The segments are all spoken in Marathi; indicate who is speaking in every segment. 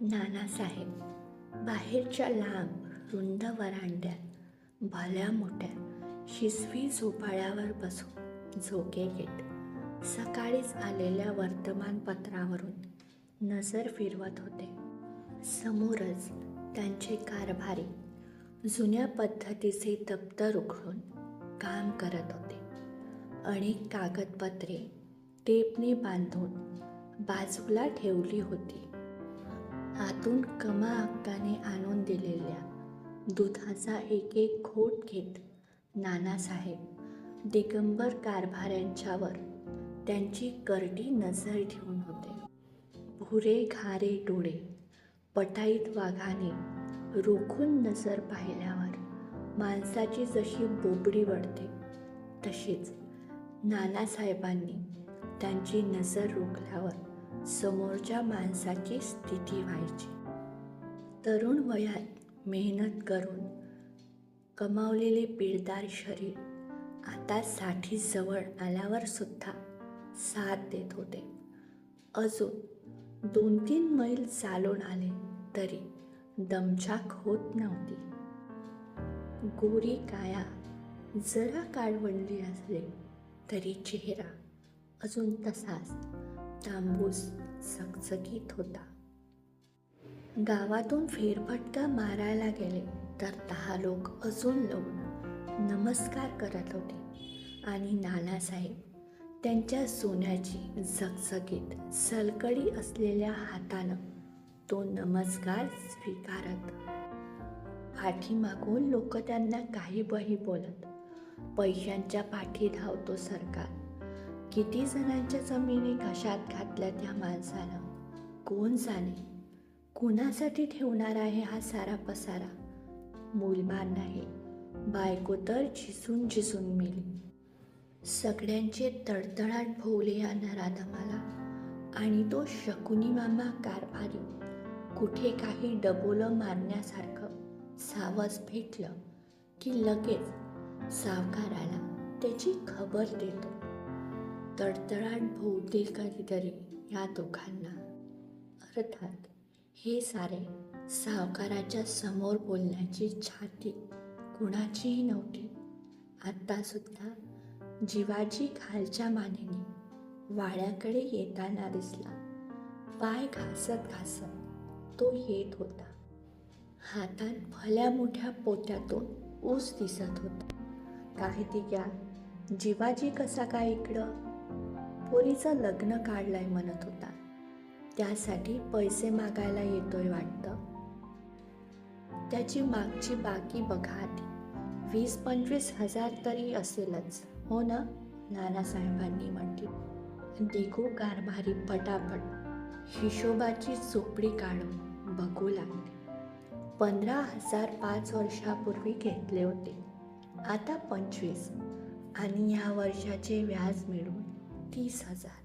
Speaker 1: नानासाहेब बाहेरच्या लांब रुंद वरांड्यात भल्या मोठ्या शिसवी झोपाळ्यावर बसून झोके घेत सकाळीच आलेल्या वर्तमानपत्रावरून नजर फिरवत होते. समोरच त्यांचे कारभारी जुन्या पद्धतीचे दप्तर उघडून काम करत होते. अनेक कागदपत्रे टेपने बांधून बाजूला ठेवली होती. आतून कमा हक्काने आणून दिलेल्या दुधाचा एक एक खोट घेत नानासाहेब दिगंबर कारभाऱ्यांच्यावर त्यांची करडी नजर ठेवून होते. भुरे घारे डोळे पटाईत वाघाने रोखून नजर पाहिल्यावर माणसाची जशी बोबडी वळते तशीच नानासाहेबांनी त्यांची नजर रोखल्यावर समोरच्या माणसाची स्थिती व्हायची. तरुण वयात मेहनत करून कमावलेले पिळदार शरीर आता साठी जवळ आल्यावर सुद्धा साथ देत होते. अजून दोन तीन मैल चालून आले तरी दमछाक होत नव्हती. गोरी काया जरा काळवंडली असले तरी चेहरा अजून तसाच तांबूस चकचकीत होता. गावातून फेरफटका मारायला गेले तर दहा लोक अजून लोक नमस्कार करत होते आणि नानासाहेब त्यांच्या सोन्याची झकझकीत सलकडी असलेल्या हातानं तो नमस्कार स्वीकारत. पाठीमागून लोक त्यांना काही बही बोलत पैशांच्या पाठी धावतो सरकार. किती जणांच्या जमिनी घशात घातल्या त्या माणसानं? कोण जाणे? कुणासाठी ठेवणार आहे हा सारा पसारा? मूलबान नाही. बायको तर झिसून झिसून मेली. सगळ्यांचे तडतडाट भोवले या नराधमाला. आणि तो शकुनी मामा कारभारी. कुठे काही डबोलं मारण्यासारखं सावज भेटलं की लगेच सावकाराला त्याची खबर देतो. तडतडाट भोवतील कधीतरी या दोघांना. अर्थात हे सारे सावकाराच्या समोर बोलण्याची छाती कुणाचीही नव्हती. आत्तासुद्धा जीवाजी खालच्या मानेने वाड्याकडे येताना दिसला. पाय घासत घासत तो येत होता. हातात भल्या मोठ्या पोत्यातून ऊस दिसत होता. काही ती घ्या जीवाजी कसा काय इकडं पोरीचं लग्न काढलंय म्हणत होता. त्यासाठी पैसे मागायला येतोय वाटतं. त्याची मागची बाकी बघा आधी. वीस पंचवीस हजार तरी असेलच. हो ना? नानासाहेबांनी म्हटलं. दिगू कारभारी पटापट. हिशोबाची चोपडी काढून बघू लागले. पंधरा हजार पाच वर्षापूर्वी घेतले होते. आता पंचवीस. आणि ह्या वर्षाचे व्याज मिळून तीस हजार.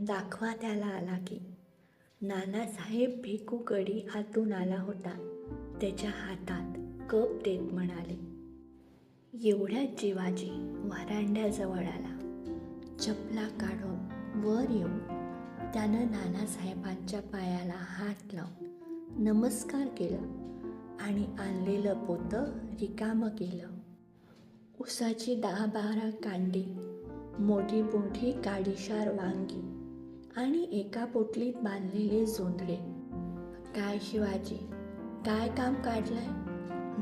Speaker 1: दाखवा त्याला आला की. नानासाहेब भिकूकडी आतून आला होता. त्याच्या हातात कप देत म्हणाले एवढ्याच जीवाजी वरांड्याजवळ आला. चपला काढून वर येऊन त्यानं नानासाहेबांच्या पायाला हात लावून नमस्कार केला आणि आणलेलं पोतं रिकामं केलं. उसाची दहा बारा कांडी मोठी मोठी काडीशार वांगी आणि एका पोटलीत बांधलेले जोंधळे. काय शिवाजी? काय काम काढलंय?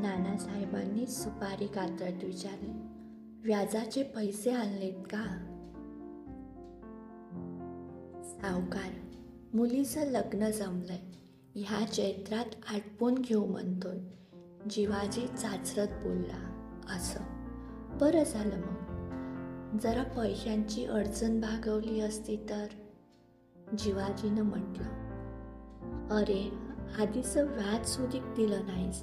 Speaker 1: नानासाहेबांनी सुपारी कातरत विचारले. व्याजाचे पैसे आणलेत का? सावकार मुलीचं लग्न जमलंय. ह्या चैत्रात आटपून घेऊ म्हणतोय. जीवाजी चाचरत बोलला असं? बरं झालं मग. जरा पैशांची अडचण भागवली असती तर? जिवाजीनं म्हटलं अरे आधीचं व्याज सुधीक दिलं नाहीस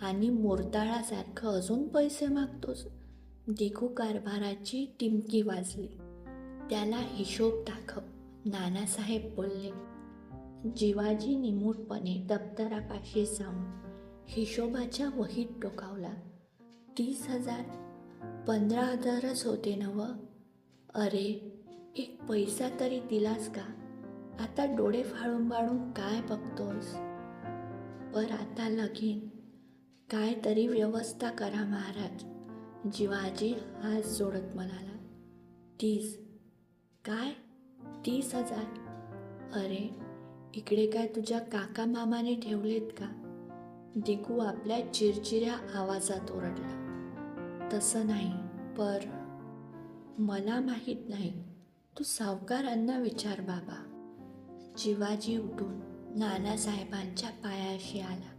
Speaker 1: आणि मोरताळासारखं अजून पैसे मागतोस. देखू कारभाराची टिमकी वाजली. त्याला हिशोब दाखव नानासाहेब बोलले. जिवाजी निमूटपणे दप्तरापाशी जाऊन हिशोबाच्या वहीत टोकावला. तीस हजार पंधरा हजारच होते नव. अरे एक पैसा तरी दिलास का? आता डोळे फाळून फाळून काय बघतोस पर आता लगीन. काय तरी व्यवस्था करा महाराज. जीवाजी हात जोडत म्हणाला. तीस. काय? तीस हजार? अरे इकडे काय तुझ्या काका मामाने ठेवलेत का? दिकू आपल्या चिरचिऱ्या आवाजात ओरडला. तसं नाही पर मला माहीत नाही. तू सावकारांना विचार बाबा. जीवाजी उठून नानासाहेबांच्या पायाशी आला.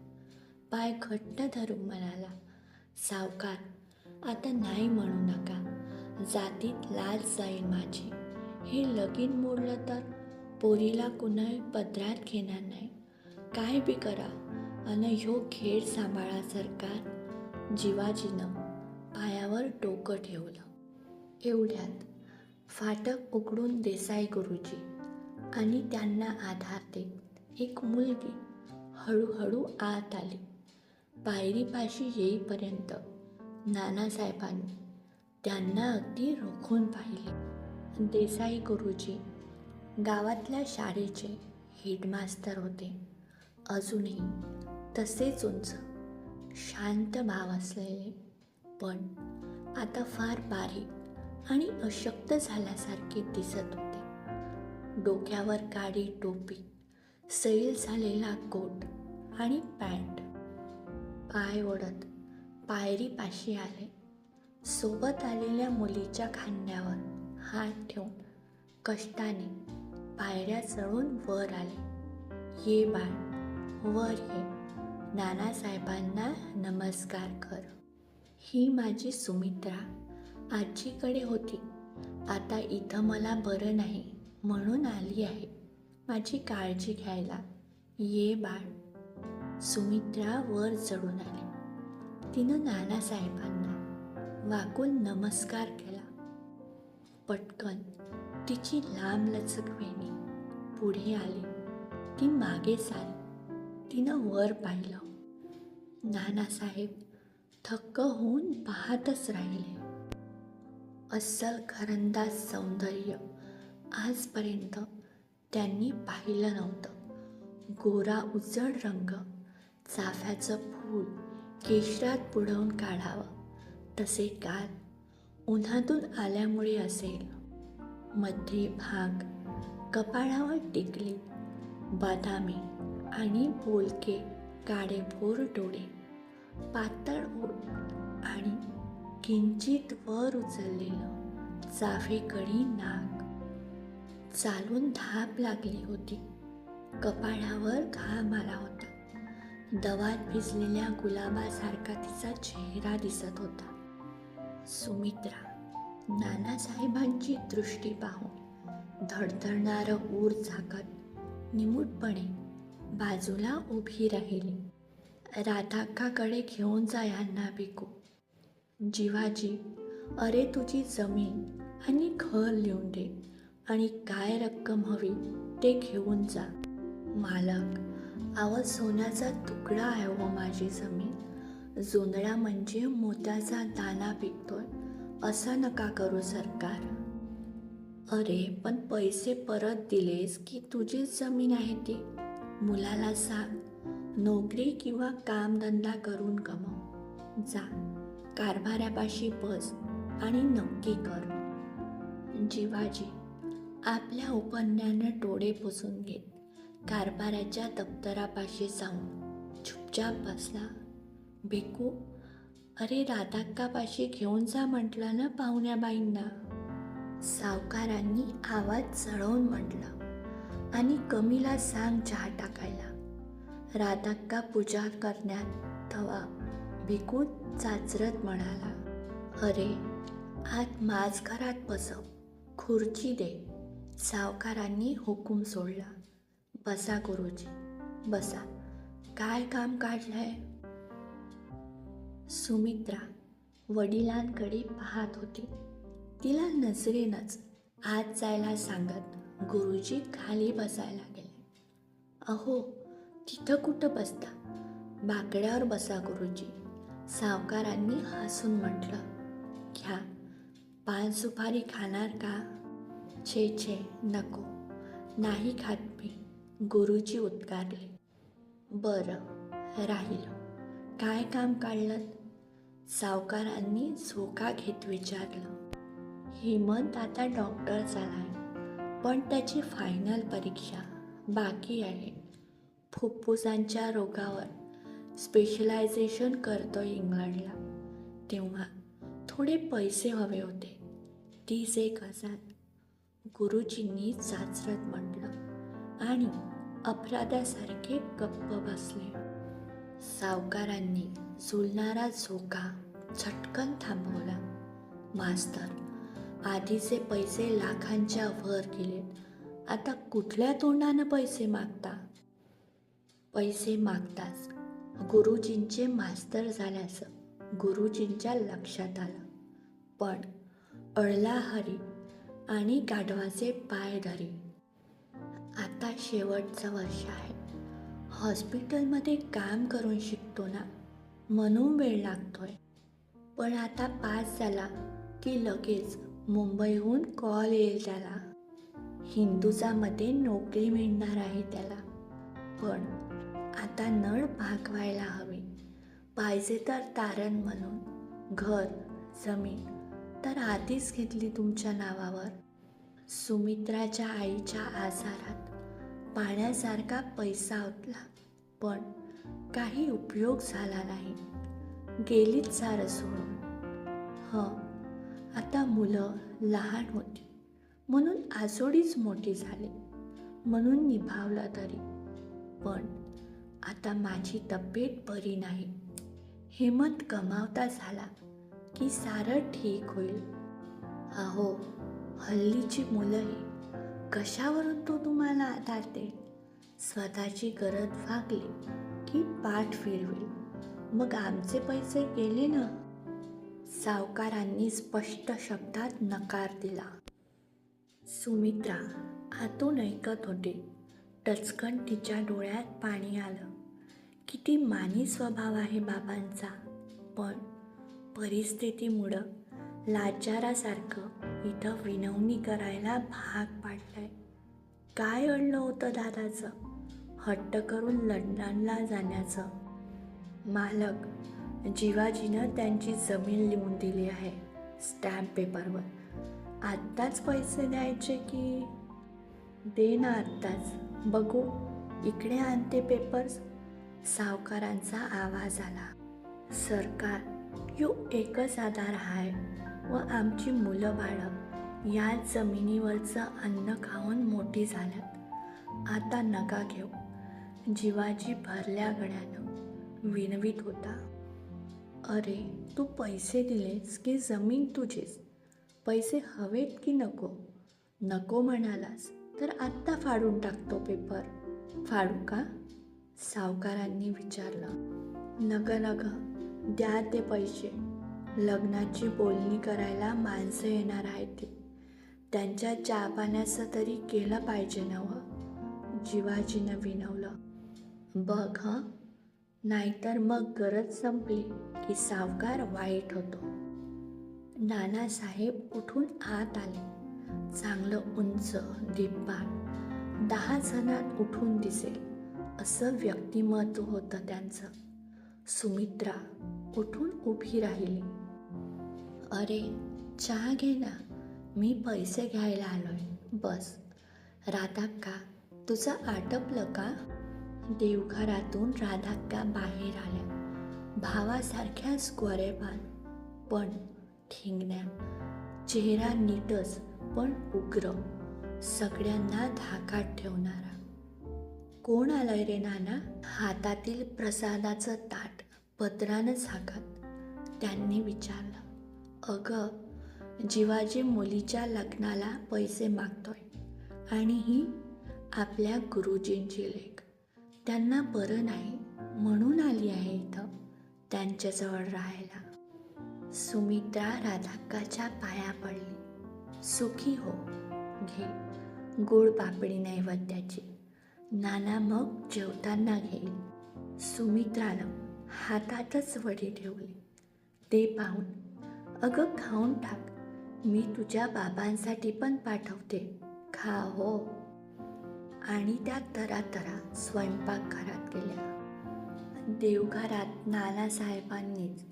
Speaker 1: पाय घट्ट धरून म्हणाला सावकार आता नाही म्हणू नका. जातीत लाज जाईल माझी. हे लगीन मोडलं तर पोरीला कुणाही पदरात घेणार नाही. काय बी करा. अन ह्यो खेळ सांभाळा सरकार. जीवाजीनं पायावर डोकं ठेवलं. एवढ्यात फाटक उघडून देसाई गुरुजी आणि त्यांना आधार देत एक मुलगी हळूहळू आत आली. पायरीपाशी येईपर्यंत नानासाहेबांनी त्यांना अगदी रोखून पाहिले. देसाई गुरुजी गावातल्या शाळेचे हेडमास्तर होते. अजूनही तसेच उंच शांत भाव असलेले पण आता फार बारीक आणि अशक्त झाल्यासारखे दिसत होते. डोक्यावर काळी टोपी सैल झालेला कोट आणि पॅन्ट. पाय ओढत पायरीपाशी आले. सोबत आलेल्या मुलीच्या खांद्यावर हात ठेवून कष्टाने पायऱ्या चढून वर आले. ये बाळ वर ये. नानासाहेबांना नमस्कार कर. ही माझी सुमित्रा. आजीकडे होती. आता इथं मला बरं नाही म्हणून आली आहे. माझी काळजी घ्यायला. ये बाळ. सुमित्रा वर चढून आली. तिनं नानासाहेबांना वाकून नमस्कार केला. पटकन तिची लांब लचक वेणी पुढे आली. ती मागे आली तिनं वर पाहिलं. नानासाहेब थक्क होऊन पाहतच राहिले. अस्सल घरंदाज सौंदर्य आजपर्यंत त्यांनी पाहिलं नव्हतं. गोरा उजड रंग चाफ्याचं फूल केशरात बुडवून काढावं तसे काल उन्हातून आल्यामुळे असेल. मध्ये भाग कपाळावर टिकले बदामी आणि बोलके काळेभोर डोळे. पातळ ओठ आणि किंचित वर उचललेलं चाफेकडी नाक चालून धाप लागली होती. कपाळावर घाम आला होता. दवात भिजलेल्या गुलाबासारखा तिचा चेहरा दिसत होता. सुमित्रा नानासाहेबांची दृष्टी पाहून धडधडणारं ऊर झाकत निमूटपणे बाजूला उभी राहिली. राधाक्काकडे घेऊन जा यांना बिकू जीवाजी अरे तुझी जमीन आणि घर लिहून दे आणि काय रक्कम हवी ते घेऊन जा. मालक आवाज सोन्याचा तुकडा आहे व माझी जमीन. जोंधळा म्हणजे मोत्याचा दाना पिकतोय असं नका करू सरकार. अरे पण पैसे परत दिलेस की तुझीच जमीन आहे ती? मुलाला सांग. नोकरी किंवा कामधंदा करून कमव. जा कारभाऱ्यापाशी बस आणि नक्की कर. जीवाजी आपल्या उपन्यानं डोळे पुसून घेत कारभाऱ्याच्या दप्तरापाशी जाऊन चुपचाप बसला. भिकू अरे राधाक्कापाशी घेऊन जा म्हटलं ना पाहुण्याबाईंना. सावकारांनी आवाज चढवून म्हटलं आणि कमीला सांग चहा टाकायला. राधाक्का पूजा करण्यात थवा. भिकून चाचरत म्हणाला अरे आत माझ घरात बसव. खुर्ची दे. सावकारांनी हुकूम सोडला. बसा गुरुजी बसा. काय काम काढलंय? सुमित्रा वडिलांकडे पाहत होती. तिला नजरेनच आत जायला सांगत गुरुजी खाली बसायला गेले. अहो तिथं कुठं बसता? बाकड्यावर बसा गुरुजी. सावकारांनी हसून म्हटलं घ्या. पान सुपारी खाणार का? छे छे नको. नाही खात मी. गुरुजी उत्कारले बरं. राहिलं. काय काम काढलं सावकारांनी झोका घेत विचारलं. हेमंत आता डॉक्टर झालाय पण त्याची फायनल परीक्षा बाकी आहे. फुफ्फुसांच्या रोगावर स्पेशलायझेशन करतो इंग्लंडला. तेव्हा थोडे पैसे हवे होते. तीस एक हजार. गुरुजींनी चाचरत म्हटलं आणि अपराधासारखे गप्प बसले. सावकारांनी झुलणारा झोका झटकन थांबवला. मास्तर आधीचे पैसे लाखांच्या वर गेले. आता कुठल्या तोंडानं पैसे मागता? पैसे मागताच. गुरुजींचे मास्तर झाल्याचं गुरुजींच्या लक्षात आलं. पण अळला हरी आणि गाढवाचे पाय धरी. आता शेवटचं वर्ष आहे. हॉस्पिटलमध्ये काम करून शिकतो ना म्हणून वेळ लागतोय. पण आता पास झाला की लगेच मुंबईहून कॉल येईल त्याला. हिंदुजामध्ये नोकरी मिळणार आहे त्याला. पण आता नळ भागवायला हवी. पाहिजे तर तारण म्हणून. घर जमीन. तर आधीच घेतली तुमच्या नावावर. सुमित्राच्या आईच्या आजारात. पाण्यासारखा पैसा ओतला. पण काही उपयोग झाला नाही. गेलीच सारं सोडून. हं आता मुलं लहान होती. म्हणून आजोडीच मोठी झाली. म्हणून निभावला तरी. पण आता माझी तब्येत बरी नाही. हिमत गमावता झाला की सारं ठीक होईल. अहो हल्लीची मुलंही कशावरून तो तुम्हाला आधारते? स्वतःची गरज भागली की पाठ फिरवेल. मग आमचे पैसे गेले ना? सावकारांनी स्पष्ट शब्दात नकार दिला. सुमित्रा आतून ऐकत होती. टचकन तिच्या डोळ्यात पाणी आलं. किती मानी स्वभाव आहे बाबांचा. पण परिस्थितीमुळं लाचारासारखं इथं विनवणी करायला भाग पाडलाय. काय अडलं होतं दादाचं? हट्ट करून लंडनला जाण्याचं. मालक जिवाजीनं त्यांची जमीन लिहून दिली आहे स्टॅम्प पेपरवर. आत्ताच पैसे द्यायचे की? दे ना आत्ताच. बघू. इकडे आणते पेपर्स. सावकारांचा आवाज आला. सरकार यो एकच आधार आहे व आमची मुलं बाळं. या जमिनीवरचं अन्न खाऊन मोठी झाल्यात. आता नका घेऊ जीवाजी भरल्या गड्यानं विनवीत होता. अरे तू पैसे दिलेस की जमीन तुझीच? पैसे हवेत की नको? नको म्हणालास तर आत्ता फाडून टाकतो पेपर फाडू का? सावकारांनी विचारलं नग नग द्या ते पैसे. लग्नाची बोलणी करायला माणसं येणार आहेत ते. त्यांच्या चहा पाण्याचं तरी केलं पाहिजे नवं जिवाजीनं विनवलं बघ हं. नाहीतर मग गरज संपली की सावकार वाईट होतो. नानासाहेब उठून आत आले. चांगलं उंच दिप्पाट दहा जणात उठून दिसेल असं व्यक्तिमत्व होतं त्यांचं. सुमित्रा उठून उभी राहिली. अरे चहा घे ना. मी पैसे घ्यायला आलोय. बस. राधाक्का तुझं आटपलं का? देवघरातून राधाक्का बाहेर आल्या भावासारख्याच गोरेपान पण ठिंगण्या. चेहरा नीटच पण उग्र. सगळ्यांना धाकात ठेवणारा. कोण आलंय रे नाना? हातातील प्रसादाचं ताट पत्रानं झाकत त्यांनी विचारलं. अगं जीवाजी मुलीच्या लग्नाला पैसे मागतोय आणि ही आपल्या गुरुजींची लेख. त्यांना बरं नाही म्हणून आली आहे इथं त्यांच्याजवळ राहायला. सुमित्रा राधाक्काच्या पाया पडली. सुखी हो घे. गुळ पापडी नैवेद्याची. नाना मग जेवताना घेईल. सुमित्रानं हातातच वडी ठेवली. ते पाहून अगं खाऊन टाक. मी तुझ्या बाबांसाठी पण पाठवते. खा हो. आणि त्या तरातरा स्वयंपाकघरात गेल्या. देवघरात नानासाहेबांनीच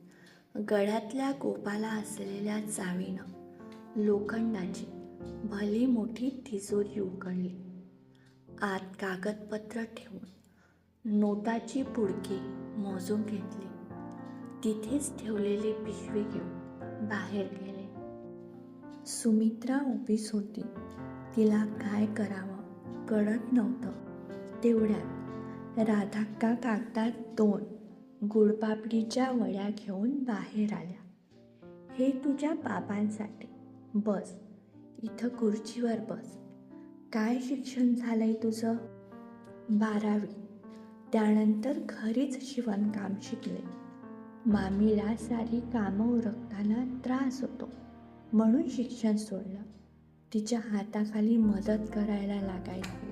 Speaker 1: गळ्यातल्या गोपाला असलेल्या चावीनं लोखंडाची भली मोठी तिजोरी उघडली. आत कागदपत्र ठेवून नोटाची पुडकी मोजून घेतली. तिथेच ठेवलेली पिशवी घेऊन बाहेर गेले. सुमित्रा उभीच होती. तिला काय करावं कळत नव्हतं. तेवढ्यात राधाक्का कागदात दोन गुळपापडीच्या वड्या घेऊन बाहेर आल्या. हे तुझ्या बाबांसाठी. बस. इथं खुर्चीवर बस. काय शिक्षण झालंय तुझं? बारावी. त्यानंतर घरीच शिवणकाम शिकले. मामीला सारी कामं उरकताना त्रास होतो. म्हणून शिक्षण सोडलं. तिच्या हाताखाली मदत करायला लागायची.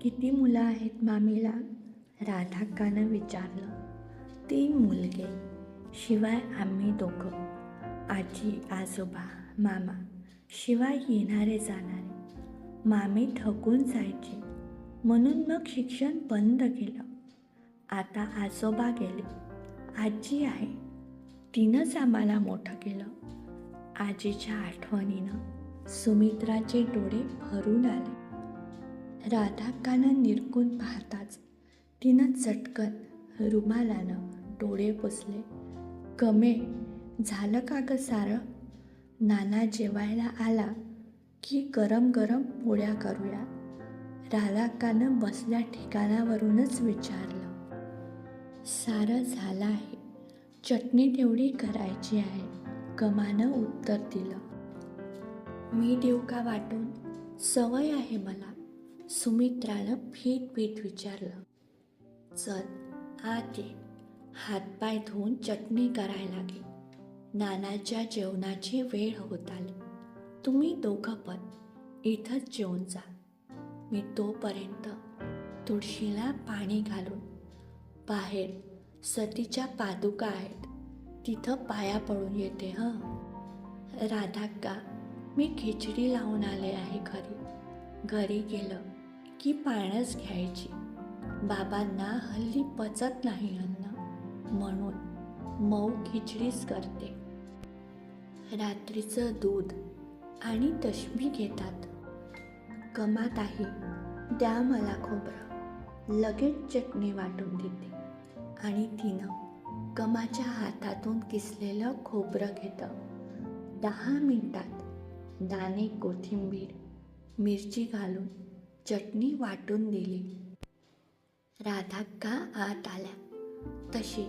Speaker 1: किती मुलं आहेत मामीला? राधाक्कानं विचारलं. तीन मुलगे. शिवाय आम्ही दोघं. आजी आजोबा मामा. शिवाय येणारे जाणारे. मामी थकून जायचे. म्हणून मग शिक्षण बंद केलं. आता आजोबा गेले. आजी आहे. तिनंच आम्हाला मोठं केलं. आजीच्या आठवणीनं सुमित्राचे डोळे भरून आले. राधाकानं निरकून पाहताच तिनं चटकन रुमालानं डोळे पुसले. कमे झालं का ग सारं? नाना जेवायला आला. की गरम गरम पोळ्या करूया. राधाकानं बसल्या ठिकाणावरूनच विचारलं. सारं झालं आहे. चटणी तेवढी करायची आहे. गमानं उत्तर दिलं. मी देऊ का वाटून सवय आहे मला. सुमित्रानं फीट फीट विचारलं. चल आत ये. हातपाय धुवून चटणी करायला लागे नानाच्या जेवणाची वेळ होत आली. तुम्ही दोघं पण इथंच जेवून जा. मी तोपर्यंत तुळशीला पाणी घालून बाहेर सतीच्या पादुका आहेत तिथं पाया पडून येते हं. राधाक्का मी खिचडी लावून आले आहे घरी. घरी गेलं की पाणच घ्यायची. बाबांना हल्ली पचत नाही अन्न म्हणून मऊ खिचडीच करते. रात्रीचं दूध आणि दशमी घेतात. कमात आहे. द्या मला खोबरं. लगेच चटणी वाटून देते. आणि तिनं कमाच्या हातातून किसलेलं खोबरं घेतं. दहा मिनटात दाणे कोथिंबीर मिरची घालून चटणी वाटून दिली. राधाक्का आत आल्या? तशी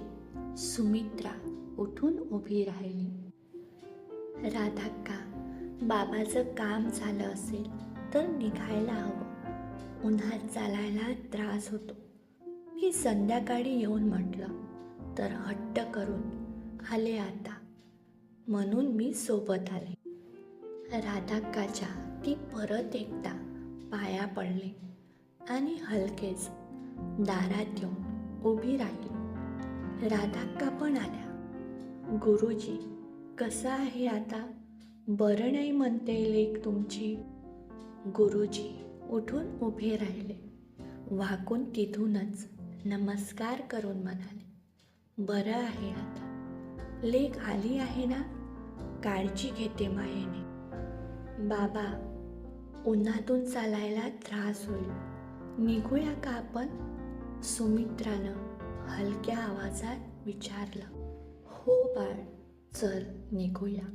Speaker 1: सुमित्रा उठून उभी राहिली. राधाक्का बाबाचं काम झालं असेल तर निघायला हवं. उन्हात चालायला त्रास होतो. मी संध्याकाळी येऊन म्हटलं तर हट्ट करून आले आता. म्हणून मी सोबत आले. राधाक्काच्या ती परत एकदा पाया पडले आणि हलकेच दारात येऊन उभी राहिली. राधाक्का पण आल्या. गुरुजी कसं आहे आता? बरं नाही म्हणते लेख तुमची. गुरुजी उठून उभे राहिले. वाकून तिथूनच नमस्कार करून म्हणाले. बरं आहे आता. लेख आली आहे ना? काळजी घेते मायेने. बाबा उन्हातून चालायला त्रास होईल. निघूया का आपण? सुमित्रानं हलक्या आवाजात विचारलं. हो बाळ चल निघूया.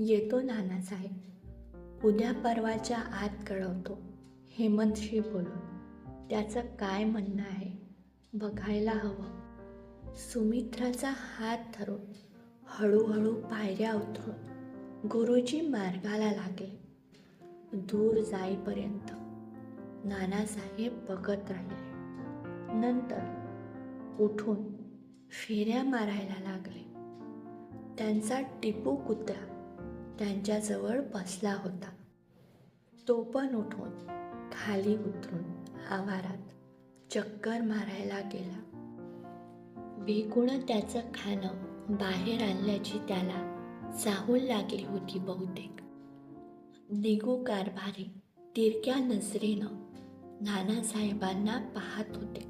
Speaker 1: येतो नानासाहेब. उद्या परवाच्या आत कळवतो. हेमंतशी बोलून. त्याचं काय म्हणणं आहे? बघायला हवं. सुमित्राचा हात धरून हळूहळू पायऱ्या उतरून गुरुजी मार्गाला लागले. दूर जाईपर्यंत नानासाहेब बघत राहिले. नंतर उठून फेऱ्या मारायला लागले. त्यांचा टिपू कुत्रा त्यांच्याजवळ बसला होता. तो पण उठून खाली उतरून आवारात चक्कर मारायला गेला. बेकुणं त्याचं खाणं बाहेर आणल्याची त्याला चाहूल लागली होती बहुतेक. निगू कारभारी तिरक्या नजरेनं नानासाहेबांना पाहत होते.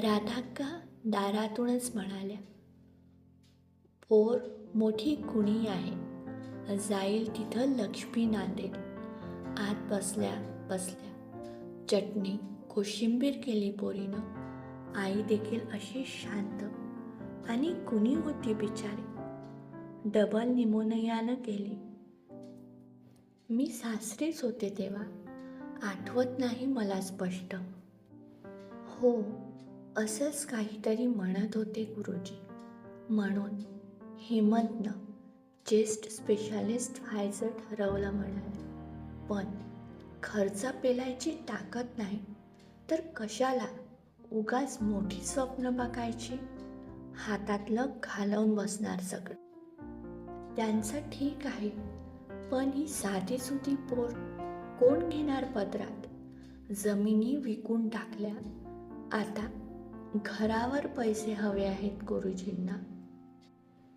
Speaker 1: राधाक्का दारातूनच म्हणाल्या पोर मोठी कुणी आहे. जाईल तिथं लक्ष्मी नांदेल आत बसल्या बसल्या. चटणी कोशिंबीर केली पोरीनं. आई देखील अशी शांत आणि कुणी होती बिचारी. डबल निमोनियानं केली. मी सासरीच होते तेव्हा. आठवत नाही मला स्पष्ट. हो असंच काहीतरी म्हणत होते गुरुजी. म्हणून हेमंतनं चेस्ट स्पेशालिस्ट व्हायचं ठरवलं म्हणाले. पण खर्च पेलायची ताकद नाही तर कशाला उगाच मोठी स्वप्न बघायची? हातातलं घालवून बसणार सगळं. त्यांचं ठीक आहे पण ही साधी सुधी पोर कोण घेणार पदरात? जमिनी विकून टाकल्या. आता घरावर पैसे हवे आहेत गुरुजींना.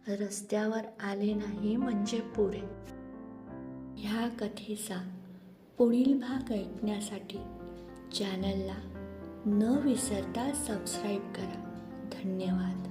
Speaker 1: रस्त्यावर आले नाही म्हणजे पुरे ह्या कथेचा पुढील भाग ऐकण्यासाठी चॅनलला न विसरता सबस्क्राईब करा. धन्यवाद.